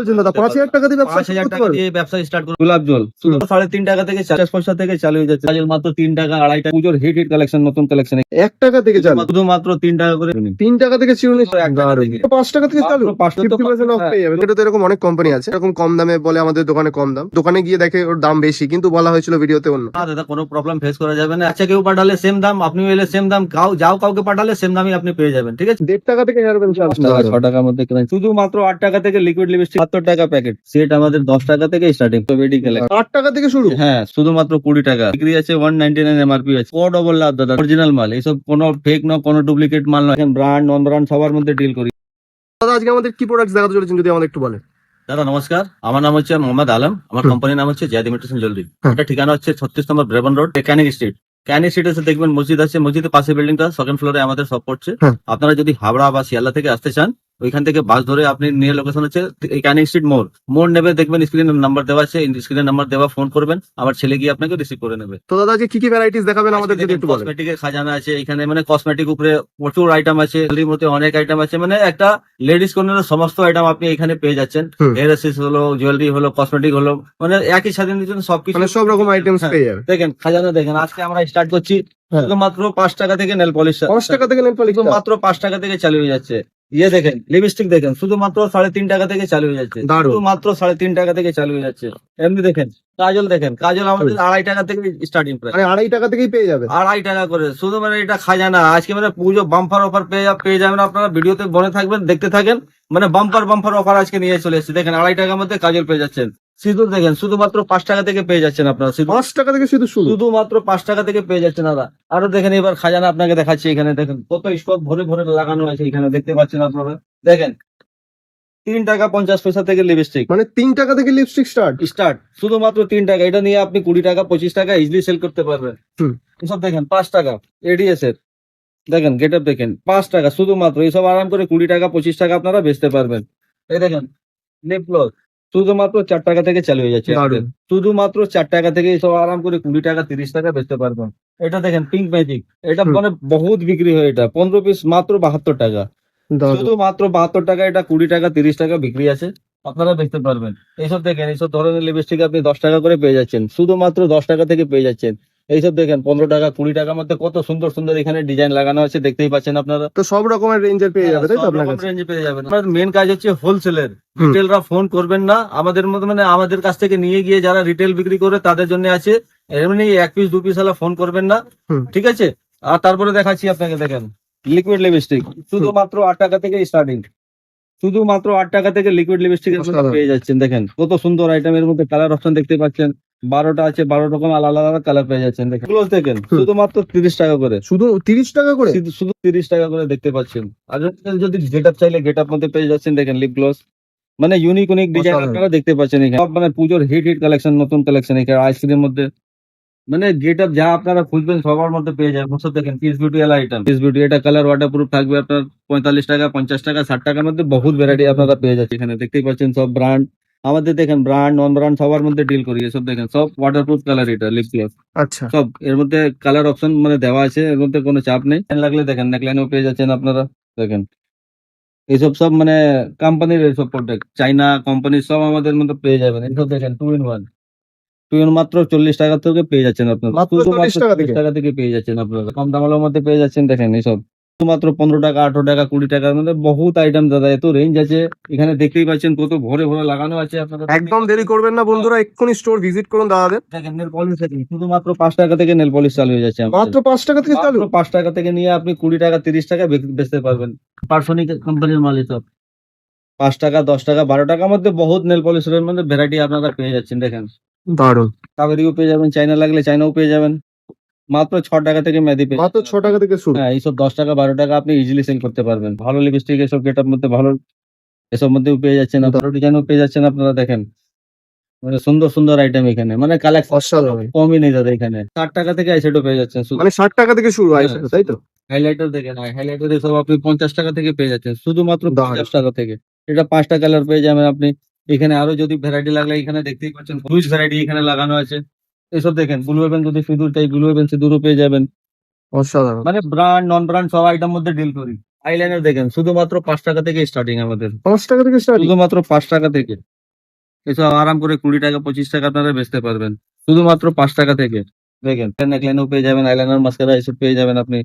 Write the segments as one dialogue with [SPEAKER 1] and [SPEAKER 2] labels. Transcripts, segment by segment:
[SPEAKER 1] বলছেন দাদা পাঁচ হাজার টাকা দিয়ে ব্যবসা
[SPEAKER 2] পাঁচ হাজার
[SPEAKER 1] করতে
[SPEAKER 2] টাকা? দিয়ে ব্যবসা স্টার্ট করব গোলাপ জল সাড়ে তিন টাকা থেকে চার পয়সা থেকে চালু হয়ে যাচ্ছে। কাজল মাত্র তিন টাকা আড়াই টাকা। পুজোর হিট হিট কালেকশন নতুন কালেকশন
[SPEAKER 1] এক টাকা থেকে চালু।
[SPEAKER 2] শুধুমাত্র তিন টাকা করে।
[SPEAKER 1] তিন টাকা থেকে চিরুনি পাঁচ টাকা থেকে চালু।
[SPEAKER 2] মাত্র
[SPEAKER 1] ফিফটি পার্সেন্ট অফ
[SPEAKER 2] হ্যাঁ।
[SPEAKER 1] পেয়ে যাবেন এটা তো এরকম অনেক কোম্পানি আছে এরকম কম দামে বলে আমাদের দোকানে কম দাম। দোকানে গিয়ে দেখে ওর দাম বেশি কিন্তু বলা হয়েছিল ভিডিওতে অন্য।
[SPEAKER 2] না দাদা কোনো প্রবলেম ফেস করা যাবে না। আচ্ছা কেউ পাঠালে সেম দাম আপনি এলে সেম দাম কাউ যাও কাউকে পাঠালে সেম দামই আপনি পেয়ে যাবেন ঠিক আছে?
[SPEAKER 1] দেড় টাকা থেকে ছাড়বেন
[SPEAKER 2] ছ টাকার মধ্যে শুধুমাত্র আট টাকা থেকে লিকুইড লিপস্টিক সত্তর টাকা প্যাকেট সেট আমাদের দশ টাকা থেকে স্টার্টিং তো মেডিকেল
[SPEAKER 1] আট টাকা থেকে শুরু?
[SPEAKER 2] হ্যাঁ শুধুমাত্র কুড়ি টাকা। বিক্রি আছে ওয়ান নাইনটি নাইন এমআরপি আছে। ডবল লাভ দাদা। অরিজিনাল মাল। এইসব কোনো ফেক না কোনো ডুপ্লিকেট মাল নয়। ব্র্যান্ড নন ব্র্যান্ড সবার মধ্যে ডিল করি।
[SPEAKER 1] দাদা আজকে আমাদের কি প্রোডাক্ট দেখাতে চলেছেন যদি আমাদের একটু বলেন?
[SPEAKER 2] দাদা নমস্কার। আমার নাম হচ্ছে মোহাম্মদ আলম। আমার কোম্পানির নাম হচ্ছে জয়াদ ইমিটেশন জুয়েলারি। এটা ঠিকানা হচ্ছে ছত্রিশ নম্বর Brabourne road Canning street Canning street এসে দেখবেন মসজিদ আছে। মসজিদের পাশে বিল্ডিংটা সেকেন্ড ফ্লোরে আমাদের সব পড়ছে। আপনারা যদি হাবড়া বা শিয়ালদা থেকে আসতে চান ওইখান থেকে বাস ধরে আপনি নিয়ে লোকেশন হচ্ছে ক্যানিং স্ট্রিট মোড়। মোড় নেবে দেখবেন স্ক্রিনের নাম্বার দেওয়া আছে স্ক্রিনের নাম্বার দেওয়া ফোন করবেন আমার ছেলে গিয়ে আপনাকে রিসিভ করে নেবে।
[SPEAKER 1] তো দাদা কি কি ভ্যারাইটিস দেখাবেন আমাদের যদি একটু বলেন?
[SPEAKER 2] কসমেটিকের খাজানা আছে এখানে মানে কসমেটিক উপরে প্রচুর আইটেম আছে জুয়েলারির মধ্যে অনেক আইটেম আছে মানে একটা লেডিস কর্নারের সমস্ত আইটেম আপনি এখানে পেয়ে যাচ্ছেন। হেয়ার অ্যাসেস হলো জুয়েলারি হলো কসমেটিক হলো মানে একই সাথে জন্য সবকিছু
[SPEAKER 1] মানে সব রকম আইটেম
[SPEAKER 2] হ্যাঁ।
[SPEAKER 1] পেয়ে যাবে
[SPEAKER 2] দেখেন খাজানা দেখেন আজকে আমরা স্টার্ট করছি
[SPEAKER 1] হ্যাঁ।
[SPEAKER 2] শুধুমাত্র পাঁচ টাকা থেকে নেল পলিশ
[SPEAKER 1] পাঁচ টাকা থেকে নেল পলিশ
[SPEAKER 2] মাত্র পাঁচ টাকা থেকে চালু হয়ে যাচ্ছে। ইয়ে দেখেন লিপস্টিক দেখেন শুধুমাত্র সাড়ে তিন টাকা থেকে চালু হয়ে যাচ্ছে। শুধুমাত্র সাড়ে তিন টাকা থেকে চালু হয়ে যাচ্ছে। এমনি দেখেন কাজল দেখেন কাজল আমাদের আড়াই টাকা থেকে স্টার্টিং প্রাইস
[SPEAKER 1] মানে আড়াই টাকা থেকেই পেয়ে যাবে।
[SPEAKER 2] আড়াই টাকা করে শুধু মানে এটা খাজানা। আজকে মানে পুজো বাম্পার অফার পেয়ে পেয়ে যাবেন আপনারা ভিডিওতে বনে থাকবেন দেখতে থাকেন। মানে বাম্পার বাম্পার অফার আজকে নিয়ে চলে এসেছে। দেখেন আড়াই টাকার মধ্যে কাজল পেয়ে যাচ্ছেন। সিঁদুর দেখেন শুধুমাত্র পাঁচ টাকা থেকে পেয়ে যাচ্ছেন আপনারা
[SPEAKER 1] পাঁচ টাকা থেকে শুধু? শুরু
[SPEAKER 2] শুধুমাত্র পাঁচ টাকা থেকে পেয়ে যাচ্ছেন দাদা। আরও দেখেন এবার খাজানা আপনাকে দেখাচ্ছি এখানে দেখেন কত স্টক ভরে ভরে লাগানো আছে এখানে দেখতে পাচ্ছেন আপনারা। দেখেন তিন টাকা পঞ্চাশ পয়সা থেকে লিপস্টিক
[SPEAKER 1] মানে তিন টাকা থেকে লিপস্টিক স্টার্ট
[SPEAKER 2] স্টার্ট শুধুমাত্র তিন টাকা। এটা নিয়ে আপনি কুড়ি টাকা পঁচিশ টাকা ইজিলি সেল করতে পারবেন। এসব দেখেন পাঁচ টাকা এডিএস এর। দেখেন গেট আপ দেখেন পাঁচ টাকা শুধুমাত্র। এইসব আরাম করে কুড়ি টাকা পঁচিশ টাকা আপনারা বেচতে পারবেন। এই দেখেন লিপ গ্লস শুধুমাত্র চার টাকা থেকে চালু হয়ে যাচ্ছে। শুধুমাত্র চার টাকা থেকে সব আরাম করে কুড়ি টাকা তিরিশ টাকা বেচতে পারবেন। এটা দেখেন পিঙ্ক ম্যাজিক এটা মানে বহুত বিক্রি হয় এটা। পনেরো পিস মাত্র বাহাত্তর টাকা। শুধু মাত্র বাহাত্তর টাকা এটা কুড়ি টাকা তিরিশ টাকা বিক্রি আছে। আপনারা দেখতে পারবেন। এইসব দেখেন এইসব ধরনের লিপস্টিক আপনি দশ টাকা করে পেয়ে যাচ্ছেন। শুধুমাত্র দশ টাকা থেকে পেয়ে যাচ্ছেন। এইসব দেখেন পনেরো টাকা কুড়ি টাকার মধ্যে কত সুন্দর সুন্দর এখানে ডিজাইন লাগানো আছে দেখতেই পাচ্ছেন আপনারা।
[SPEAKER 1] তো সব রকমের রেঞ্জের পেয়ে যাবে তাই তো
[SPEAKER 2] হ্যাঁ, সব
[SPEAKER 1] আপনার কাছে?
[SPEAKER 2] পেয়ে যাবেন। আমার মেন কাজ হচ্ছে হোলসেলের। রিটেলরা ফোন করবেন না। আমাদের মতো মানে আমাদের কাছ থেকে নিয়ে গিয়ে যারা রিটেল বিক্রি করে তাদের জন্য আছে। এমনি এক পিস দু পিস হলে ফোন করবেন না। ঠিক আছে? আর তারপরে দেখাচ্ছি আপনাকে দেখেন। লিকুইড লিপস্টিক শুধুমাত্র আট টাকা থেকে স্টার্টিং শুধুমাত্র আট টাকা থেকে লিকুইড লিপস্টিক। পেয়ে যাচ্ছেন দেখেন। কত সুন্দর আইটেম এর মধ্যে কালার অপশন দেখতে পাচ্ছেন। বারোটা আছে বারো রকম আলাদা আলাদা কালার পেয়ে যাচ্ছেন দেখেন। দেখেন শুধুমাত্র তিরিশ টাকা করে।
[SPEAKER 1] শুধু তিরিশ টাকা করে?
[SPEAKER 2] শুধু- তিরিশ টাকা করে দেখতে পাচ্ছেন। আর যদি গেট আপ চাইলে গেট আপ মধ্যে পেয়ে যাচ্ছেন দেখেন লিপ গ্লস মানে ইউনিক ইউনিক ডিজাইন আপনারা দেখতে পাচ্ছেন এখানে। সব মানে পুজোর হিট হিট কালেকশন নতুন কালেকশন এখানে আইসক্রিমের মধ্যে। মানে গেট আপ যা আপনারা খুঁজবেন সবার মধ্যে পেয়ে যাবেন। সব দেখেন পিস বিউটি এলা আইটেম পিস বিউটি এটা কালার ওয়াটার প্রুফ থাকবে আপনার পঁয়তাল্লিশ টাকা পঞ্চাশ টাকা ষাট টাকার মধ্যে বহুত ভ্যারাইটি আপনারা পেয়ে যাচ্ছেন। এখানে দেখতেই পাচ্ছেন সব ব্র্যান্ড আমাদের দেখেন ব্র্যান্ড নন ব্র্যান্ড সবার মধ্যে ডিল করি এসব দেখেন সব ওয়াটার প্রুফ কালার এটা লিপ গ্লস
[SPEAKER 1] আচ্ছা।
[SPEAKER 2] সব এর মধ্যে কালার অপশন মানে দেওয়া আছে এর মধ্যে কোনো চাপ নেই। লাগলে দেখেন নেকলাইনও পেয়ে যাচ্ছেন আপনারা দেখেন। এইসব সব মানে কোম্পানির এইসব প্রোডাক্ট চাইনা কোম্পানির সব আমাদের মধ্যে পেয়ে যাবেন। এইসব দেখেন two in one two in মাত্র চল্লিশ টাকা থেকে পেয়ে যাচ্ছেন আপনারা।
[SPEAKER 1] মাত্র
[SPEAKER 2] শুধুমাত্র
[SPEAKER 1] 40 টাকা থেকে?
[SPEAKER 2] টাকা থেকে পেয়ে যাচ্ছেন আপনারা। কম দামের মধ্যে পেয়ে যাচ্ছেন দেখেন এইসব শুধুমাত্র পনেরো টাকা আঠারো টাকা কুড়ি টাকার মধ্যে বহুত আইটেম দাদা এত রেঞ্জ আছে। এখানে দেখতেই পাচ্ছেন কত ভরে ভরে লাগানো আছে আপনারা
[SPEAKER 1] একদম দেরি করবেন না বন্ধুরা এক্ষুনি স্টোর ভিজিট করুন দাদাদের।
[SPEAKER 2] দেখেন নেল পলিশ শুধুমাত্র পাঁচ টাকা থেকে নেল পলিশ চালু হয়ে যাচ্ছে
[SPEAKER 1] মাত্র পাঁচ টাকা থেকে চালু?
[SPEAKER 2] পাঁচ টাকা থেকে নিয়ে আপনি কুড়ি টাকা তিরিশ টাকা বেচ- বেচতে পারবেন। পার্সোনিক কোম্পানির মাল সব পাঁচ টাকা দশ টাকা বারো টাকার মধ্যে বহুত নেল পলিশের মধ্যে ভ্যারাইটি আপনারা পেয়ে যাচ্ছেন দেখেন।
[SPEAKER 1] দারুণ।
[SPEAKER 2] কাবেরিও পেয়ে যাবেন চাইনা লাগলে চাইনাও পেয়ে যাবেন। মাত্র ছ টাকা থেকে মেদি পেয়ে
[SPEAKER 1] মাত্র ছ টাকা থেকে শুরু।
[SPEAKER 2] হ্যাঁ এইসব দশ টাকা বারো টাকা আপনি ইজিলি সেল করতে পারবেন। ভালো লিপস্টিক এসব গেটার মধ্যে ভালো এসব মধ্যেও পেয়ে যাচ্ছেন ভালো ডিজাইনও পেয়ে যাচ্ছেন আপনারা দেখেন। মানে সুন্দর সুন্দর আইটেম এখানে। মানে কালেকশন কমই নেই দাদা এখানে। ষাট টাকা থেকে আইসেটও পেয়ে যাচ্ছেন
[SPEAKER 1] মানে ষাট টাকা থেকে শুরু
[SPEAKER 2] হ্যাঁ।
[SPEAKER 1] তাই তো?
[SPEAKER 2] হাইলাইটার দেখেন হাইলাইটার সব আপনি পঞ্চাশ টাকা থেকে পেয়ে যাচ্ছেন শুধুমাত্র। পঞ্চাশ টাকা থেকে। এটা পাঁচটা কালার পেয়ে যাবেন আপনি। এখানে আরও যদি ভ্যারাইটি লাগলে এখানে দেখতেই পাচ্ছেন। হিউজ ভ্যারাইটি এখানে লাগানো আছে। এসব দেখেন ব্লু হেভেন যদি সিঁদুর চাই ব্লু হেভেন সিঁদুরও পেয়ে যাবেন।
[SPEAKER 1] অসাধারণ।
[SPEAKER 2] মানে ব্র্যান্ড নন ব্র্যান্ড সব আইটেম মধ্যে ডিল করি। আইলাইনার দেখেন শুধুমাত্র পাঁচ টাকা থেকে স্টার্টিং আমাদের
[SPEAKER 1] পাঁচ টাকা থেকে স্টার্ট
[SPEAKER 2] শুধুমাত্র পাঁচ টাকা থেকে। এসব আরাম করে কুড়ি টাকা পঁচিশ টাকা আপনারা বেচতে পারবেন। শুধুমাত্র পাঁচ টাকা থেকে। দেখেন নেকলাইনও পেয়ে যাবেন আইলাইনার মাস্কারা এসব পেয়ে যাবেন আপনি।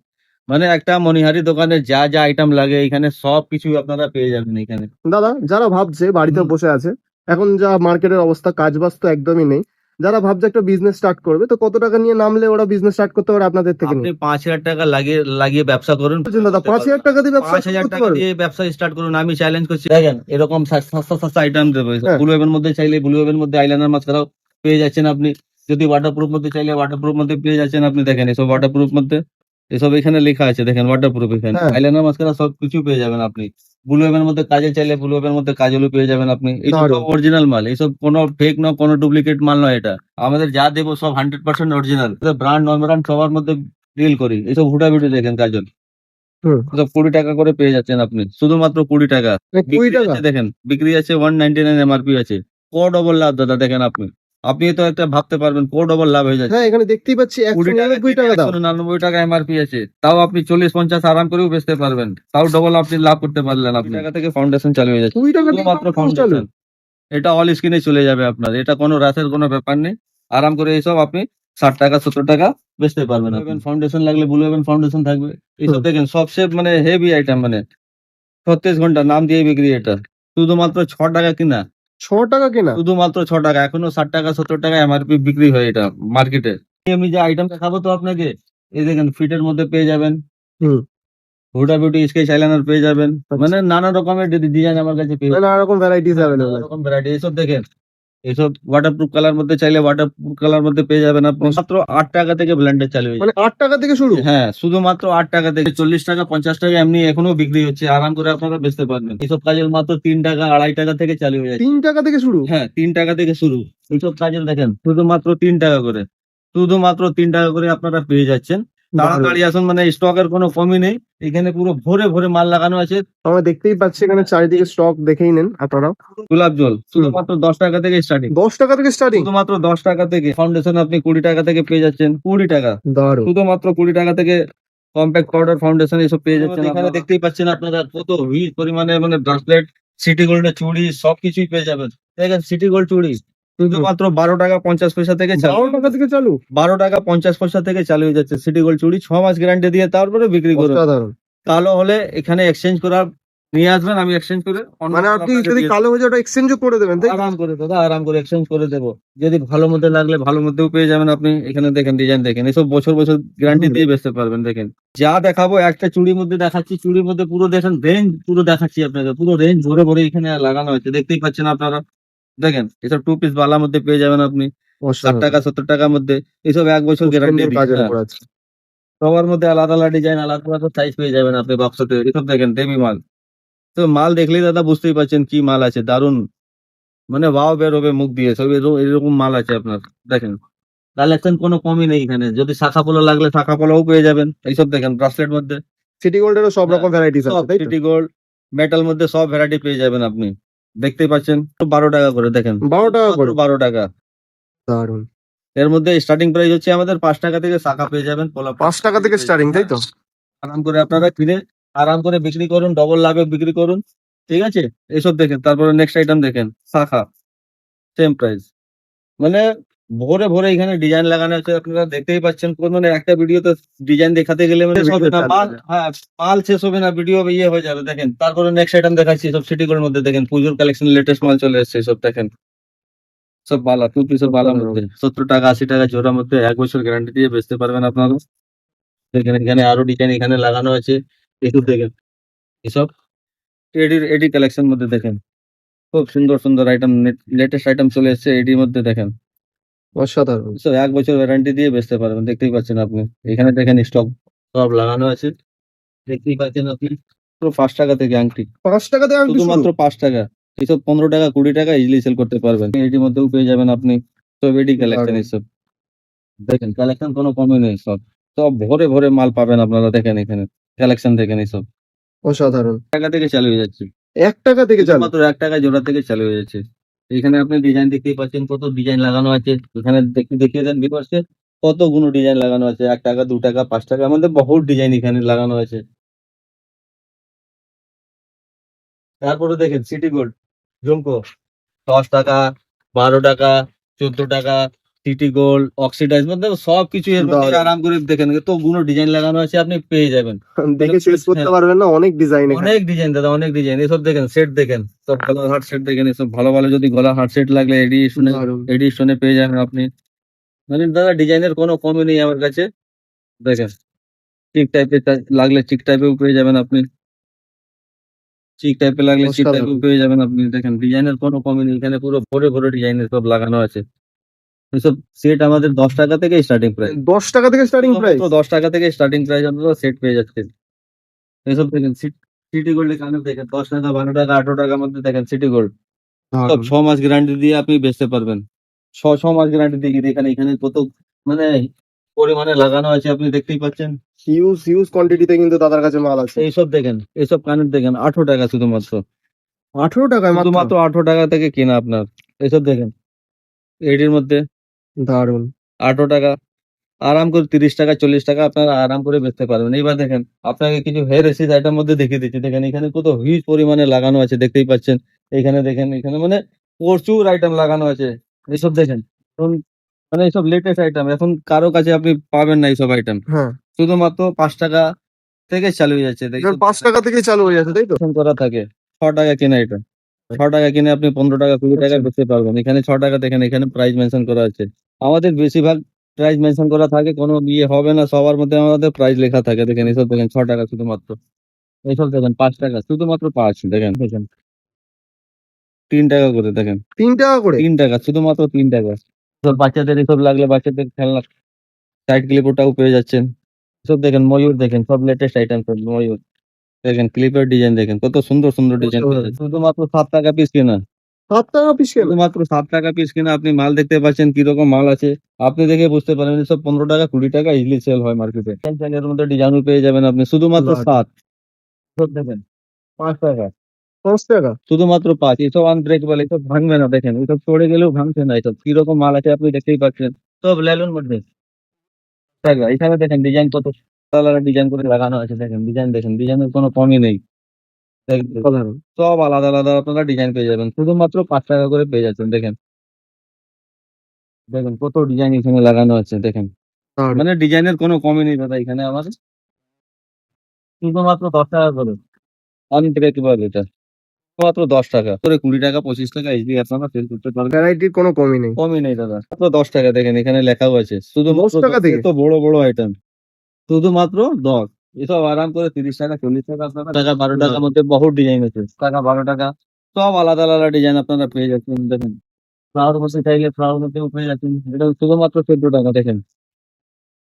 [SPEAKER 2] মানে একটা মনিহারি দোকানে যা যা আইটেম লাগে এখানে সব কিছু আপনারা পেয়ে যাবেন এখানে।
[SPEAKER 1] দাদা যারা ভাবছে বাড়িতে বসে আছে এখন যা মার্কেটের অবস্থা কাজ বাজ তো একদমই নেই। যারা ভাবছে একটা বিজনেস স্টার্ট করবে তো কত টাকা নিয়ে নামলে ওরা বিজনেস স্টার্ট করতে পারে আপনাদের থেকে
[SPEAKER 2] আপনি পাঁচ হাজার টাকা লাগিয়ে লাগিয়ে ব্যবসা করুন।
[SPEAKER 1] দাদা পাঁচ হাজার টাকা দিয়ে ব্যবসা
[SPEAKER 2] পাঁচ হাজার টাকা দিয়ে ব্যবসা স্টার্ট করুন। আমি চ্যালেঞ্জ করছি। দেখেন এরকম সস্তা সস্তা আইটেম দেবো।
[SPEAKER 1] হ্যাঁ।
[SPEAKER 2] ব্লু ওয়েবের মধ্যে চাইলে ব্লু ওয়েবের মধ্যে আইলাইনার মাস্কারাও পেয়ে যাচ্ছেন আপনি। যদি ওয়াটারপ্রুফ মধ্যে চাইলে ওয়াটারপ্রুফ মধ্যে পেয়ে যাচ্ছেন আপনি। দেখেন এসব ওয়াটারপ্রুফ মধ্যে এসব এখানে লেখা আছে। দেখেন ওয়াটারপ্রুফ এখানে।
[SPEAKER 1] হ্যাঁ।
[SPEAKER 2] আইলাইনার মাস্কারা সব কিছু পেয়ে যাবেন আপনি। ব্লু ওয়েবের মধ্যে কাজল চাইলে ব্লু ওয়েবের মধ্যে কাজলও পেয়ে যাবেন আপনি। এইসব অরিজিনাল মাল এইসব কোনো ফেক না কোনো ডুপ্লিকেট মাল নয় এটা। আমাদের যা দেবো সব hundred percent original brand non brand সবার মধ্যে ডিল করি। এইসব হুটা ভিডিও দেখেন কাজল। কুড়ি টাকা করে পেয়ে যাচ্ছেন আপনি। শুধুমাত্র কুড়ি টাকা।
[SPEAKER 1] কুড়ি টাকা?
[SPEAKER 2] দেখেন। বিক্রি আছে ওয়ান নাইনটি নাইন এমআরপি আছে। কো ডবল লাভ দাদা দেখেন আপনি। আপনি তো একটা ভাবতে পারবেন কো ডবল লাভ হয়ে যাচ্ছে।
[SPEAKER 1] হ্যাঁ এখানে দেখতেই পাচ্ছি একশো
[SPEAKER 2] কুড়ি টাকা
[SPEAKER 1] নিরানব্বই টাকা দাম।
[SPEAKER 2] টাকা এমআরপি আছে। তাও আপনি চল্লিশ পঞ্চাশ আরাম করেও বেচতে পারবেন। তাও ডবল আপনি লাভ করতে পারলেন আপনি। টাকা থেকে ফাউন্ডেশন চালু হয়ে যাচ্ছে।
[SPEAKER 1] কুড়ি টাকা দিয়ে
[SPEAKER 2] শুধুমাত্র ফাউন্ডেশন এটা অল স্ক্রিনে চলে যাবে আপনার। এটা কোনো রাতের কোনো ব্যাপার নেই। আরাম করে এইসব আপনি ষাট টাকা সত্তর টাকা বেচতে পারবেন ফাউন্ডেশন লাগলে ব্লু হেভেন ফাউন্ডেশন থাকবে। এইসব। দেখেন সবচেয়ে মানে হেভি আইটেম মানে। ছত্রিশ ঘণ্টা নাম দিয়ে বিক্রি এটা। শুধুমাত্র ছ টাকা কিনা।
[SPEAKER 1] ছ টাকা কেনা?
[SPEAKER 2] শুধুমাত্র ছ টাকা এখনও ষাট টাকা সত্তর টাকা এমআরপি বিক্রি হয় এটা মার্কেটে আমি যে আইটেম দেখাবো তো আপনাকে এই দেখেন ফিটের মধ্যে পেয়ে যাবেন।
[SPEAKER 1] হুম।
[SPEAKER 2] হুডা বিউটি স্কেচ আইলাইনার পেয়ে যাবেন। মানে নানা রকমের ডিজাইন আমার কাছে পেয়ে
[SPEAKER 1] নানা রকম ভ্যারাইটিস অ্যাভেলেবল
[SPEAKER 2] নানা রকম ভ্যারাইটি এইসব দেখেন। এইসব ওয়াটারপ্রুফ কালার মধ্যে চাইলে ওয়াটারপ্রুফ কালার মধ্যে পেয়ে যাবেন আপনি। মাত্র আট টাকা থেকে ব্লেন্ডার চালু
[SPEAKER 1] মানে আট টাকা থেকে শুরু?
[SPEAKER 2] হ্যাঁ শুধুমাত্র আট টাকা থেকে। চল্লিশ টাকা পঞ্চাশ টাকা এমনি এখনও বিক্রি হচ্ছে। আরাম করে আপনারা বেচতে পারবেন। এইসব কাজের মাত্র তিন টাকা আড়াই টাকা থেকে চালু হয়ে যায়
[SPEAKER 1] তিন টাকা থেকে শুরু?
[SPEAKER 2] হ্যাঁ তিন টাকা থেকে শুরু। এইসব কাজের দেখেন শুধুমাত্র তিন টাকা করে। শুধুমাত্র তিন টাকা করে আপনারা পেয়ে যাচ্ছেন। তাড়াতাড়ি আসুন মানে স্টকের কোনো কমই নেই। এখানে পুরো ভরে ভরে মাল লাগানো আছে।
[SPEAKER 1] আমরা দেখতেই পাচ্ছি এখানে চারিদিকে স্টক দেখেই নেন আপনারা
[SPEAKER 2] গোলাপ জল শুধুমাত্র দশ টাকা থেকে স্টার্টিং
[SPEAKER 1] দশ টাকা থেকে স্টার্টিং
[SPEAKER 2] শুধুমাত্র দশ টাকা থেকে। ফাউন্ডেশন আপনি কুড়ি টাকা থেকে পেয়ে যাচ্ছেন। কুড়ি টাকা। শুধুমাত্র কুড়ি টাকা থেকে কম্প্যাক্ট পাউডার ফাউন্ডেশন এসব পেয়ে যাচ্ছেন এখানে দেখতেই পাচ্ছেন আপনারা কত হিউজ পরিমাণে মানে ব্রাসলেট সিটি গোল্ডের চুড়ি সবকিছুই পেয়ে যাবেন। দেখেন সিটি গোল্ড চুড়ি। শুধুমাত্র বারো টাকা পঞ্চাশ পয়সা থেকে চালু।
[SPEAKER 1] বারো টাকা থেকে চালু?
[SPEAKER 2] বারো টাকা পঞ্চাশ পয়সা থেকে চালু হয়ে যাচ্ছে সিটি গোল্ড চুড়ি ছ মাস গ্যারান্টি দিয়ে তারপরে বিক্রি করুন।
[SPEAKER 1] অসাধারণ।
[SPEAKER 2] কালো হলে এখানে এক্সচেঞ্জ করার নিয়ে আসবেন আমি এক্সচেঞ্জ করে
[SPEAKER 1] মানে আপনি যদি কালো হয়ে যায় ওটা এক্সচেঞ্জও করে দেবেন তাই
[SPEAKER 2] আরাম করে দাদা আরাম করে এক্সচেঞ্জ করে দেবো। যদি ভালো মধ্যে লাগলে ভালো মধ্যেও পেয়ে যাবেন আপনি। এখানে দেখেন ডিজাইন দেখেন এসব বছর বছর গ্যারান্টি দিয়ে বেচতে পারবেন দেখেন। যা দেখাবো একটা চুড়ির মধ্যে দেখাচ্ছি চুড়ির মধ্যে পুরো দেখেন রেঞ্জ পুরো দেখাচ্ছি আপনাকে পুরো রেঞ্জ ভরে ভরে এখানে লাগানো হয়েছে দেখতেই পাচ্ছেন আপনারা। দেখেন এসব টু পিস বালার মধ্যে পেয়ে যাবেন আপনি ষাট টাকা সত্তর টাকার মধ্যে। এসব এক বছর গ্যারান্টি সবার মধ্যে আলাদা আলাদা ডিজাইন আলাদা আলাদা সাইজ পেয়ে যাবেন আপনি বক্সতে এসব দেখেন দেবী মাল। তো মাল দেখলেই দাদা বুঝতেই পারছেন কি মাল আছে দারুণ মানে ওয়াও বের হবে মুখ দিয়ে। সব এরকম মাল আছে আপনার দেখেন। কালেকশন কোনো কমই নেই এখানে। যদি শাখা পোলো লাগলে শাখা পোলাও পেয়ে যাবেন। এইসব দেখেন ব্রাসলেট মধ্যে।
[SPEAKER 1] সিটি গোল্ডেরও সব রকম ভ্যারাইটিস আছে
[SPEAKER 2] সিটি গোল্ড মেটাল মধ্যে সব ভ্যারাইটি পেয়ে যাবেন আপনি। দেখতেই পাচ্ছেন? বারো টাকা করে দেখেন।
[SPEAKER 1] বারো টাকা করে?
[SPEAKER 2] বারো টাকা।
[SPEAKER 1] দারুণ
[SPEAKER 2] এর মধ্যে স্টার্টিং প্রাইস হচ্ছে আমাদের পাঁচ টাকা থেকে শাখা পেয়ে যাবেন পোলা
[SPEAKER 1] পাঁচ টাকা থেকে স্টার্টিং তাই তো?
[SPEAKER 2] আরাম করে আপনারা কিনে আরাম করে বিক্রি করুন ডবল লাভে বিক্রি করুন ঠিক আছে? এসব দেখেন তারপরে নেক্সট আইটেম দেখেন শাখা সেম প্রাইস মানে ভরে ভোরে এখানে ডিজাইন লাগানো আছে আপনারা দেখতেই পাচ্ছেন। কোন মানে একটা ভিডিওতে ডিজাইন দেখাতে গেলে মানে হবে না মাল
[SPEAKER 1] হ্যাঁ
[SPEAKER 2] মাল শেষ হবে না ভিডিও ইয়ে হয়ে যাবে দেখেন। তারপরে নেক্সট আইটেম দেখাচ্ছি সব সিটি সিটিগুলোর মধ্যে দেখেন পুজোর কালেকশন লেটেস্ট মাল চলে এসেছে সব দেখেন। সব বালা টু পিসের বালার মধ্যে সত্তর টাকা আশি টাকা জোড়ার মধ্যে এক বছর গ্যারান্টি দিয়ে বেচতে পারবেন আপনারা। দেখেন এখানে আরও ডিজাইন এখানে লাগানো আছে একটু দেখেন। এসব এডির এডি কালেকশন মধ্যে দেখেন। খুব সুন্দর সুন্দর আইটেম লেটেস্ট আইটেম চলে এসেছে এডির মধ্যে দেখেন।
[SPEAKER 1] অসাধারণ।
[SPEAKER 2] সব এক বছর ওয়ারেন্টি দিয়ে বেচতে পারবেন দেখতেই পাচ্ছেন আপনি। এখানে দেখেন স্টক সব লাগানো আছে। দেখতেই পাচ্ছেন আপনি। পুরো পাঁচ টাকা থেকে আংটি।
[SPEAKER 1] পাঁচ টাকা থেকে আংটি
[SPEAKER 2] শুধুমাত্র পাঁচ টাকা। এইসব পনেরো টাকা কুড়ি টাকা ইজিলি সেল করতে পারবেন। এটির মধ্যেও পেয়ে যাবেন আপনি। সব এডি কালেকশন। এইসব দেখেন কালেকশন কোনো কমই নেই সব। সব ভরে ভরে মাল পাবেন আপনারা দেখেন এখানে। কালেকশন দেখেন এইসব
[SPEAKER 1] অসাধারণ।
[SPEAKER 2] টাকা থেকে চালু হয়ে যাচ্ছে।
[SPEAKER 1] এক টাকা থেকে চালু?
[SPEAKER 2] মাত্র এক টাকা জোড়া থেকে চালু হয়ে যাচ্ছে। এখানে আপনি ডিজাইন দেখতেই পাচ্ছেন কত ডিজাইন লাগানো আছে। এখানে দেখিয়ে দেন বিকজে কতগুলো ডিজাইন লাগানো আছে। এক টাকা, দু টাকা, পাঁচ টাকা, আমাদের বহু ডিজাইন এখানে লাগানো আছে। তারপরে দেখেন সিটি গোল্ড ঝুমকো দশ টাকা, বারো টাকা, চোদ্দ টাকা সিটি গোল্ড অক্সিডাইজ মানে সব কিছু এর মধ্যে আরাম করে দেখেন তো গুলো ডিজাইন লাগানো আছে আপনি পেয়ে যাবেন।
[SPEAKER 1] দেখে শেষ করতে পারবেন না অনেক ডিজাইন
[SPEAKER 2] অনেক ডিজাইন দাদা অনেক ডিজাইন এসব দেখেন সেট দেখেন সব গলার হাট সেট দেখেন এসব ভালো ভালো যদি গলার হাট সেট লাগলে এডিশনে এডিশনে পেয়ে যাবেন আপনি। মানে দাদা ডিজাইনের কোনো কমই নেই আমার কাছে। দেখেন চিক টাইপের লাগলে চিক টাইপেও পেয়ে যাবেন আপনি। চিক টাইপের লাগলে চিক। টাইপেও পেয়ে যাবেন আপনি। দেখেন ডিজাইনের কোনো কমই নেই এখানে পুরো ভরে ভরে ডিজাইনের সব লাগানো আছে। এসব সেট আমাদের দশ টাকা থেকে স্টার্টিং প্রাইস
[SPEAKER 1] দশ টাকা থেকে স্টার্টিং প্রাইস
[SPEAKER 2] দশ টাকা থেকে স্টার্টিং প্রাইস আপনারা সেট পেয়ে যাচ্ছেন এসব দেখেন সিটি গোল্ডের কানে দেখেন দশ টাকা বারো টাকা আঠারো টাকার মধ্যে দেখেন সিটি গোল্ড সব ছ মাস গ্যারান্টি দিয়ে আপনি বেচতে পারবেন। ছ ছ মাস গ্যারান্টি দিয়ে এখানে এখানে কত মানে পরিমাণে লাগানো আছে আপনি দেখতেই পাচ্ছেন।
[SPEAKER 1] হিউজ হিউজ কোয়ান্টিটিতে কিন্তু দাদার কাছে মাল আছে।
[SPEAKER 2] এইসব দেখেন এইসব কানের দেখেন আঠারো টাকা শুধুমাত্র।
[SPEAKER 1] আঠারো টাকায়
[SPEAKER 2] শুধুমাত্র আঠারো টাকা থেকে কেনা আপনার। এইসব দেখেন এটির মধ্যে
[SPEAKER 1] দারুণ
[SPEAKER 2] আঠারো টাকা আরাম করে তিরিশ টাকা চল্লিশ টাকা আপনারা আরাম করে বেচতে পারবেন। এইবার দেখেন আপনাকে কিছু হেয়ার এসিড আইটেম মধ্যে দেখিয়ে দিচ্ছি। দেখেন এখানে কত হিউজ পরিমাণে লাগানো আছে দেখতেই পাচ্ছেন। এখানে দেখেন এখানে মানে প্রচুর আইটেম লাগানো আছে। এইসব দেখেন এখন মানে এইসব লেটেস্ট আইটেম এখন কারও কাছে আপনি পাবেন না এইসব আইটেম
[SPEAKER 1] হ্যাঁ।
[SPEAKER 2] শুধুমাত্র পাঁচ টাকা থেকে চালু হয়ে যাচ্ছে। দেখেন
[SPEAKER 1] পাঁচ টাকা থেকে চালু হয়ে যাচ্ছে তাই তো?
[SPEAKER 2] করা থাকে ছ টাকা কেনা এটা ছ টাকা কিনে আপনি পনেরো টাকা কুড়ি টাকা
[SPEAKER 1] আচ্ছা।
[SPEAKER 2] বেচতে পারবেন। এখানে ছ টাকা দেখেন এখানে প্রাইস মেনশন করা আছে। আমাদের বেশিরভাগ প্রাইস মেনশন করা থাকে কোনো ইয়ে হবে না সবার মধ্যে আমাদের প্রাইস লেখা থাকে। দেখেন এসব দেখেন ছ টাকা শুধুমাত্র। এইসব দেখেন পাঁচ টাকা শুধুমাত্র পাঁচ দেখেন। দেখেন। তিন টাকা করে দেখেন।
[SPEAKER 1] তিন টাকা করে?
[SPEAKER 2] তিন টাকা শুধুমাত্র তিন টাকা। সব বাচ্চাদের এসব লাগলে বাচ্চাদের খেলনা সাইড ক্লিপ ওটাও পেয়ে যাচ্ছেন। সব দেখেন ময়ূর দেখেন সব লেটেস্ট আইটেম সব ময়ূর। দেখেন ক্লিপের ডিজাইন দেখেন কত সুন্দর সুন্দর ডিজাইন শুধুমাত্র সাত টাকা পিস কেনা।
[SPEAKER 1] সাত টাকা পিস কেন?
[SPEAKER 2] শুধুমাত্র সাত টাকা পিস কিনা আপনি মাল দেখতে পাচ্ছেন কীরকম মাল আছে। আপনি দেখে বুঝতে পারেন সব পনেরো টাকা কুড়ি টাকা ইজিলি সেল হয় মার্কেটে এর মধ্যে ডিজাইনও পেয়ে যাবেন আপনি শুধুমাত্র সাত। দেখেন পাঁচ টাকা।
[SPEAKER 1] পাঁচ টাকা?
[SPEAKER 2] শুধুমাত্র পাঁচ এসব আনব্রেকেবল এসব ভাঙবে না দেখেন এসব পড়ে গেলেও ভাঙছে না এসব। কীরকম মাল আছে আপনি দেখতেই পাচ্ছেন। সব লেলুন মধ্যে। টাকা এখানে দেখেন ডিজাইন কত কালার ডিজাইন করে লাগানো আছে দেখেন ডিজাইন দেখেন ডিজাইনের কোনো কমই নেই।
[SPEAKER 1] সাধারণ।
[SPEAKER 2] সব আলাদা আলাদা আপনারা ডিজাইন পেয়ে যাবেন। শুধুমাত্র পাঁচ টাকা করে পেয়ে যাচ্ছেন দেখেন। দেখেন কত ডিজাইন এখানে লাগানো আছে দেখেন। মানে ডিজাইনের কোনো কমই নেই দাদা এখানে আমার শুধুমাত্র দশ টাকা করে। আনব্রেকেবল এটা। শুধুমাত্র দশ টাকা। করে কুড়ি টাকা পঁচিশ টাকা এইচডি আপনারা সেল করতে পারবেন।
[SPEAKER 1] ভ্যারাইটির কোনো কমই নেই।
[SPEAKER 2] কমই নেই দাদা। মাত্র দশ টাকা দেখেন এখানে লেখাও আছে। শুধুমাত্র
[SPEAKER 1] 10 টাকা থেকে?
[SPEAKER 2] তো বড় বড় আইটেম শুধুমাত্র দশ। এসব আরাম করে তিরিশ টাকা চল্লিশ টাকা আপনারা টাকা বারো টাকার মধ্যে বহু ডিজাইন আছে। টাকা বারো টাকা সব আলাদা আলাদা ডিজাইন আপনারা পেয়ে যাচ্ছেন দেখেন। ফ্লাওয়ার মধ্যে চাইলে ফ্লাওয়ার মধ্যেও পেয়ে যাচ্ছেন এটা শুধুমাত্র চোদ্দ টাকা দেখেন।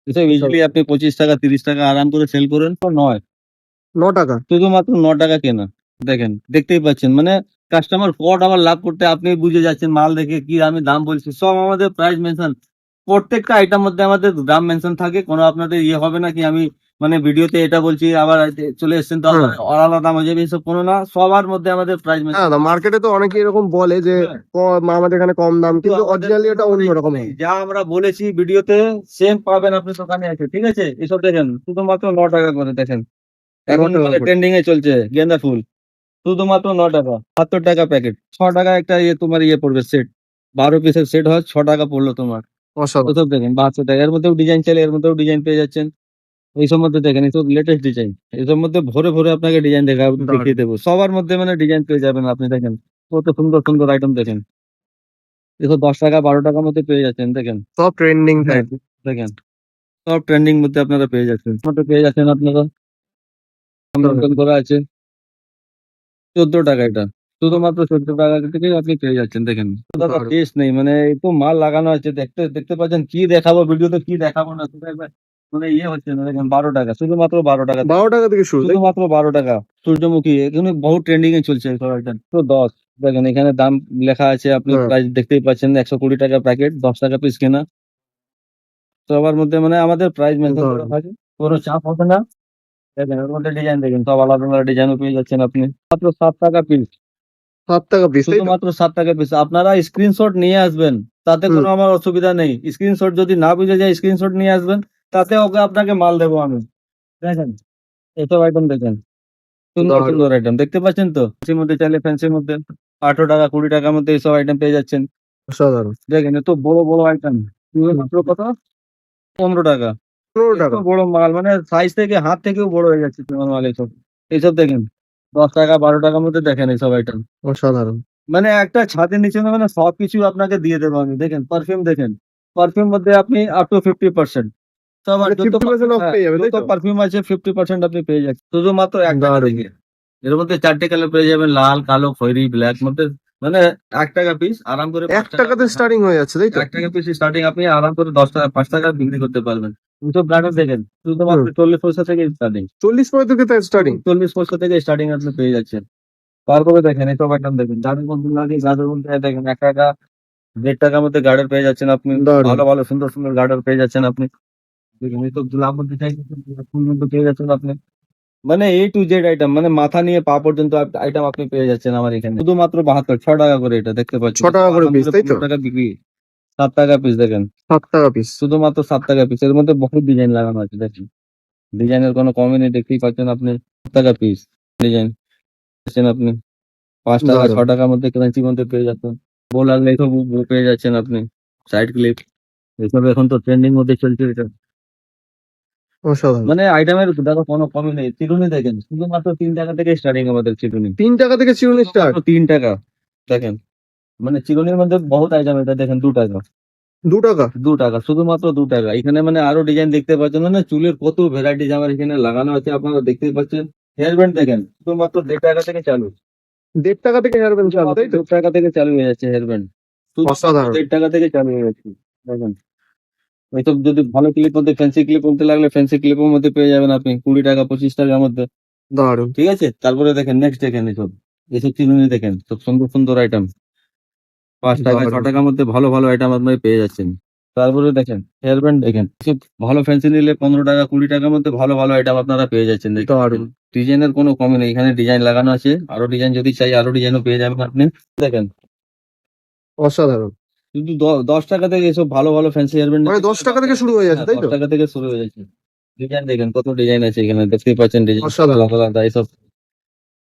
[SPEAKER 2] এসব ইজিলি আপনি পঁচিশ টাকা তিরিশ টাকা আরাম করে সেল করেন তো নয়।
[SPEAKER 1] ন টাকা।
[SPEAKER 2] শুধুমাত্র ন টাকা কেনা দেখেন দেখতেই পাচ্ছেন। মানে কাস্টমার কট আবার লাভ করতে আপনি বুঝে যাচ্ছেন মাল দেখে কি আমি দাম বলছি সব আমাদের প্রাইস মেনশন প্রত্যেকটা আইটেম মধ্যে আমাদের দাম মেনশন থাকে কোনো আপনাদের ইয়ে হবে না কি আমি মানে ভিডিওতে এটা বলছি আবার চলে এসেছেন তো
[SPEAKER 1] হ্যাঁ।
[SPEAKER 2] আলাদা দাম হয়ে যাবে এসব কোনো না সবার মধ্যে আমাদের প্রাইস
[SPEAKER 1] হ্যাঁ মার্কেটে তো অনেকে এরকম বলে যে ক- আমাদের এখানে কম দাম কিন্তু অরিজিনালি এটা অন্যরকম হয়।
[SPEAKER 2] যা আমরা বলেছি ভিডিওতে সেম পাবেন আপনি দোকানে আছে ঠিক আছে? এসব দেখেন শুধুমাত্র ন টাকা করে দেখেন। এখন ট্রেন্ডিং এ চলছে গেন্দা ফুল শুধুমাত্র ন টাকা সত্তর টাকা প্যাকেট ছ টাকা একটা ইয়ে তোমার ইয়ে পড়বে সেট বারো পিসের সেট হয় ছ টাকা পড়ল তোমার। ওসব দেখেন বাহাত্তর টাকা এর মধ্যেও ডিজাইন চাইলে এর মধ্যেও ডিজাইন পেয়ে যাচ্ছেন। এইসব মধ্যে দেখেন এইসব লেটেস্ট ডিজাইন এইসব মধ্যে ভরে ভরে আপনাকে ডিজাইন দেখা দেখিয়ে দেবো। সবার মধ্যে মানে ডিজাইন পেয়ে যাবেন আপনি দেখেন। কত সুন্দর সুন্দর আইটেম দেখেন। এসব দশ টাকা বারো টাকার মধ্যে পেয়ে যাচ্ছেন দেখেন।
[SPEAKER 1] সব ট্রেন্ডিং
[SPEAKER 2] হ্যাঁ, দেখেন। সব ট্রেন্ডিং মধ্যে আপনারা পেয়ে যাচ্ছেন। মধ্যে পেয়ে যাচ্ছেন আপনারা? মেনটেন করা আছে। চোদ্দ টাকা এটা। শুধুমাত্র চোদ্দ টাকা থেকে আপনি পেয়ে যাচ্ছেন দেখেন। দাদা টেস্ট নেই। মানে তো মাল লাগানো আছে দেখতে দেখতে পাচ্ছেন কি দেখাবো ভিডিওতে কি দেখাবো না সেটা একবার মানে ইয়ে হচ্ছে না দেখেন বারো টাকা শুধুমাত্র বারো টাকা।
[SPEAKER 1] বারো টাকা থেকে শুরু
[SPEAKER 2] শুধুমাত্র বারো টাকা সূর্যমুখী এখানে বহু ট্রেন্ডিং এ চলছে তো দশ দেখেন এখানে দাম লেখা আছে আপনি
[SPEAKER 1] হ্যাঁ।
[SPEAKER 2] প্রাইস দেখতেই পাচ্ছেন একশো কুড়ি টাকা প্যাকেট দশ টাকা পিস কেনা। সবার মধ্যে মানে আমাদের প্রাইস মেনশন করা থাকে কোনো চাপ হবে না। দেখেন এর মধ্যে ডিজাইন দেখেন সব আলাদা আলাদা ডিজাইনও পেয়ে যাচ্ছেন আপনি। মাত্র সাত টাকা পিস
[SPEAKER 1] সাত টাকা পিস
[SPEAKER 2] শুধুমাত্র সাত টাকা পিস আপনারা স্ক্রিনশট নিয়ে আসবেন তাতে কোনো আমার অসুবিধা নেই। স্ক্রিনশট যদি না বুঝে যায় স্ক্রিনশট নিয়ে আসবেন তাতে ওকে আপনাকে মাল দেবো আমি। দেখেন এসব আইটেম দেখেন। সুন্দর সুন্দর আইটেম দেখতে পাচ্ছেন তো? ফ্যান্সির মধ্যে চাইলে ফ্যান্সির মধ্যে আঠারো টাকা কুড়ি টাকার মধ্যে এইসব আইটেম পেয়ে যাচ্ছেন।
[SPEAKER 1] অসাধারণ।
[SPEAKER 2] দেখেন এত বড় বড় আইটেম মাত্র কত? পনেরো টাকা।
[SPEAKER 1] পনেরো টাকা।
[SPEAKER 2] বড় মাল মানে সাইজ থেকে হাত থেকেও বড় হয়ে যাচ্ছে তোমার মাল এইসব এইসব দেখেন দশ টাকা বারো টাকার মধ্যে দেখেন এইসব আইটেম
[SPEAKER 1] অসাধারণ।
[SPEAKER 2] মানে একটা ছাদের নিচে মানে সবকিছু আপনাকে দিয়ে দেবো আমি। দেখেন পারফিউম দেখেন। পারফিউম মধ্যে আপনি আপ টু ফিফটি পার্সেন্ট
[SPEAKER 1] মানে 50% off পেয়ে যাবে, তাই তো?
[SPEAKER 2] পারফিউম আছে ফিফটি পার্সেন্ট আপনি পেয়ে যাচ্ছেন। শুধুমাত্র এক টাকা থেকে এর মধ্যে চারটে কালার পেয়ে যাবেন লাল কালো খয়েরি ব্ল্যাক মধ্যে মানে এক টাকা পিস আরাম করে
[SPEAKER 1] এক টাকাতে স্টার্টিং হয়ে যাচ্ছে তাই তো?
[SPEAKER 2] এক টাকা পিস স্টার্টিং আপনি আরাম করে দশ টাকা পাঁচ টাকা বিক্রি করতে পারবেন। দুটো দেখেন শুধুমাত্র চল্লিশ পয়সা থেকে স্টার্টিং
[SPEAKER 1] চল্লিশ পয়সা থেকে স্টার্টিং
[SPEAKER 2] চল্লিশ পয়সা থেকে স্টার্টিং আপনি পেয়ে যাচ্ছেন। তারপরে দেখেন আইটেম দেখেন গাড়ির মধ্যে লাগে গাড়ির মধ্যে দেখেন এক টাকা দেড় টাকার মধ্যে গার্ডার পেয়ে যাচ্ছেন আপনি। ভালো ভালো সুন্দর সুন্দর গার্ডার পেয়ে যাচ্ছেন আপনি। দেখুন এই পেয়ে যাচ্ছেন আপনি। মানে এ টু জেড আইটেম মানে মাথা নিয়ে পা পর্যন্ত আইটেম আপনি পেয়ে যাচ্ছেন আমার এখানে। শুধুমাত্র বাহাত্তর ছ টাকা করে এটা দেখতে পাচ্ছেন।
[SPEAKER 1] ছ টাকা করে piece, তাই তো?
[SPEAKER 2] টাকা বিক্রি। সাত টাকা পিস দেখেন।
[SPEAKER 1] সাত টাকা পিস
[SPEAKER 2] শুধুমাত্র সাত টাকা পিস এর মধ্যে বহুত ডিজাইন লাগানো আছে দেখেন। ডিজাইনের কোনো কমই নেই দেখতেই পাচ্ছেন আপনি। সাত টাকা পিস ডিজাইন পাচ্ছেন আপনি? পাঁচ টাকা ছ টাকার মধ্যে ক্রাঞ্চি মধ্যে পেয়ে যাচ্ছেন। বোলার এইসব পেয়ে যাচ্ছেন আপনি। সাইড ক্লিপ এসব এখন তো ট্রেন্ডিং মধ্যে চলছে এটা। মানে আইটেমের দেখো কোনো কমই নেই। চিরুনি দেখেন শুধুমাত্র তিন টাকা থেকে স্টার্টিং আমাদের চিরুনি।
[SPEAKER 1] তিন টাকা থেকে চিরুনি স্টার্ট
[SPEAKER 2] তিন টাকা দেখেন। মানে চিরুনির মধ্যে বহুত আইটেম এটা দেখেন দু টাকা।
[SPEAKER 1] দু টাকা?
[SPEAKER 2] দু টাকা শুধুমাত্র দু টাকা। এখানে মানে আরও ডিজাইন দেখতে পাচ্ছেন মানে চুলের কত ভ্যারাইটিস আমার এখানে লাগানো আছে আপনারা দেখতেই পাচ্ছেন। হেয়ার ব্যান্ড দেখেন শুধুমাত্র দেড় টাকা থেকে চালু।
[SPEAKER 1] দেড় টাকা থেকে হেয়ার ব্যান্ড চালু তাই তো?
[SPEAKER 2] টাকা থেকে চালু হয়ে যাচ্ছে হেয়ার ব্যান্ড দেড় টাকা থেকে চালু হয়ে যাচ্ছে দেখেন। এইসব যদি ভালো ক্লিপ মধ্যে ফ্যান্সি ক্লিপ মধ্যে লাগলে ফ্যান্সি ক্লিপের মধ্যে পেয়ে যাবেন আপনি কুড়ি টাকা পঁচিশ টাকার মধ্যে।
[SPEAKER 1] দারুণ।
[SPEAKER 2] ঠিক আছে? তারপরে দেখেন নেক্সট দেখেন এসব এসব চিরুনি দেখেন সব সুন্দর সুন্দর আইটেম পাঁচ টাকা ছ টাকার মধ্যে ভালো ভালো আইটেম আপনি পেয়ে যাচ্ছেন। তারপরে দেখেন হেয়ার ব্যান্ড দেখেন। সব ভালো ফ্যান্সি নিলে পনেরো টাকা কুড়ি টাকার মধ্যে ভালো ভালো আইটেম আপনারা পেয়ে যাচ্ছেন।
[SPEAKER 1] দারুণ।
[SPEAKER 2] ডিজাইনের কোনো কমই নেই এখানে ডিজাইন লাগানো আছে। আরও ডিজাইন যদি চাই আরও ডিজাইনও পেয়ে যাবেন আপনি। দেখেন।
[SPEAKER 1] অসাধারণ।
[SPEAKER 2] কিন্তু দশ টাকা থেকে এসব ভালো ভালো ফ্যান্সি
[SPEAKER 1] মানে দশ টাকা থেকে শুরু হয়ে যাচ্ছে তাই তো?
[SPEAKER 2] দশ টাকা থেকে শুরু হয়ে যাচ্ছে। ডিজাইন দেখেন কত ডিজাইন আছে এখানে দেখতেই পাচ্ছেন ডিজাইন। আলাদা আলাদা এইসব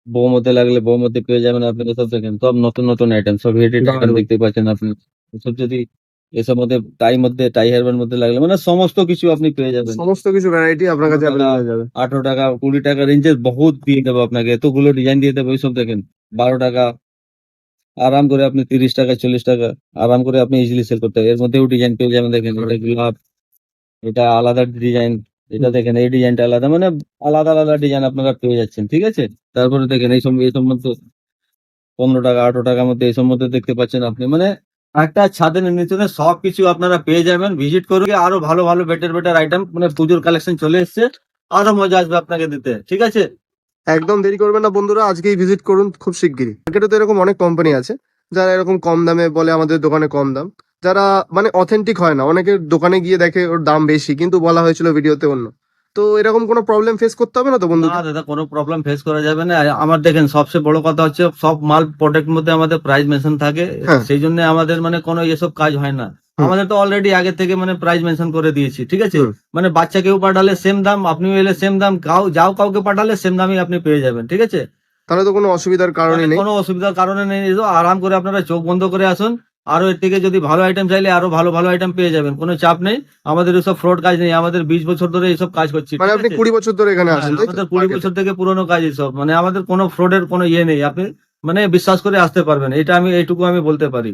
[SPEAKER 2] বউ মধ্যে লাগলে বউ মধ্যে পেয়ে যাবেন আপনি এসব দেখেন সব নতুন নতুন আইটেম সব হেডেড আইটেম। দেখতে পাচ্ছেন আপনি। এসব যদি এসব মধ্যে টাই মধ্যে টাই হেয়ারব্যান্ড মধ্যে লাগলে মানে সমস্ত কিছু আপনি পেয়ে যাবেন।
[SPEAKER 1] সমস্ত কিছু ভ্যারাইটি আপনার কাছে হয়ে যাবে।
[SPEAKER 2] আঠারো টাকা কুড়ি টাকা রেঞ্জের বহুত দিয়ে দেবো আপনাকে এতগুলো ডিজাইন দিয়ে দেবো এইসব দেখেন। বারো টাকা আরাম করে আপনি তিরিশ টাকা, চল্লিশ টাকা, আরাম করে আপনি ইজিলি সেল করতে এর মধ্যেও ডিজাইন পেয়ে যাবেন দেখেন, এটা গোলাপ, এটা আলাদা ডিজাইন এটা দেখেন, এই ডিজাইনটা আলাদা মানে আলাদা আলাদা ডিজাইন আপনারা পেয়ে যাচ্ছেন, ঠিক আছে? তারপরে দেখেন, এই এইসব এই মধ্যে পনেরো টাকা, আঠারো টাকার মধ্যে এই মধ্যে দেখতে পাচ্ছেন আপনি মানে একটা ছাদের নিচে সব কিছু আপনারা পেয়ে যাবেন। ভিজিট করুন আরও ভালো ভালো বেটার বেটার আইটেম মানে পুজোর কালেকশন চলে এসছে, আরও মজা আসবে আপনাকে দিতে, ঠিক আছে?
[SPEAKER 1] একদম দেরি করবেন না বন্ধুরা আজকেই ভিজিট করুন খুব শিগগিরই। মার্কেটে তো এরকম অনেক কোম্পানি আছে যারা এরকম কম দামে বলে আমাদের দোকানে কম দাম। যারা মানে অথেন্টিক হয় না অনেকের দোকানে গিয়ে দেখে ওর দাম বেশি কিন্তু বলা হয়েছিল ভিডিওতে অন্য। তো এরকম কোনো প্রবলেম ফেস করতে হবে না তো বন্ধু
[SPEAKER 2] না দাদা কোনো প্রবলেম ফেস করা যাবে না। আমার দেখেন সবচেয়ে বড় কথা হচ্ছে সব মাল প্রোডাক্ট মধ্যে আমাদের প্রাইস মেনশন থাকে।
[SPEAKER 1] হ্যাঁ।
[SPEAKER 2] সেই জন্য আমাদের মানে কোনো এসব কাজ হয় না। আমাদের তো অলরেডি আগে থেকে মানে প্রাইস মেনশন করে দিয়েছি ঠিক আছে। মানে বাচ্চাকেও পাঠালে সেম দাম আপনিও এলে সেম দাম কাউ যাও কাউকে পাঠালে সেম দামই আপনি পেয়ে যাবেন ঠিক আছে?
[SPEAKER 1] তাহলে তো কোনো অসুবিধার কারণই
[SPEAKER 2] মানে
[SPEAKER 1] নেই।
[SPEAKER 2] কোনো অসুবিধার কারণে নেই আরাম করে আপনারা চোখ বন্ধ করে আসুন আরও এর থেকে যদি ভালো আইটেম চাইলে আরও ভালো ভালো আইটেম পেয়ে যাবেন কোনো চাপ নেই। আমাদের এসব ফ্রড কাজ নেই আমাদের বিশ বছর ধরে এইসব কাজ করছি
[SPEAKER 1] মানে আপনি কুড়ি বছর ধরে এখানে আসেন
[SPEAKER 2] আমাদের কুড়ি বছর থেকে পুরোনো কাজ সব মানে আমাদের কোনো ফ্রডের কোনো ইয়ে নেই আপনি মানে বিশ্বাস করে আসতে পারবেন এটা আমি এইটুকু আমি বলতে পারি।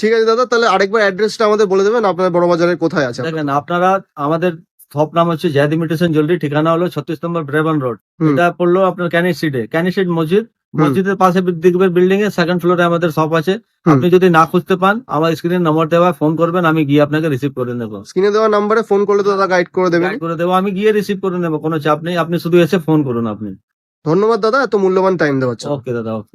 [SPEAKER 1] ঠিক আছে দাদা তাহলে আরেকবার অ্যাড্রেসটা আমাদের বলে দেবেন আপনার বড় বাজারে কোথায় আছে
[SPEAKER 2] দেখেন আপনারা আমাদের শপ নাম হচ্ছে জায়দ ইমিটেশন জুয়েলারি ঠিকানা হলো ছত্রিশ নম্বর ব্রেবন রোড এটা পড়ল আপনার ক্যানিস সিটে ক্যানিস সিট মসজিদ মসজিদের পাশে দেখবেন বিল্ডিং এর সেকেন্ড ফ্লোরে আমাদের শপ আছে। আপনি যদি না খুঁজতে পান আমার স্ক্রিনে নম্বর দেওয়া ফোন করবেন আমি গিয়ে আপনাকে রিসিভ করে নেব।
[SPEAKER 1] স্ক্রিনে দেওয়া নাম্বারে ফোন করলে দাদা গাইড করে দেবেন।
[SPEAKER 2] করে দেবো আমি গিয়ে রিসিভ করে নেব কোনো চাপ নেই। আপনি শুধু এসে ফোন করুন আপনি।
[SPEAKER 1] ধন্যবাদ দাদা এত মূল্যবান টাইম দেওয়ার জন্য।
[SPEAKER 2] ওকে দাদা ওকে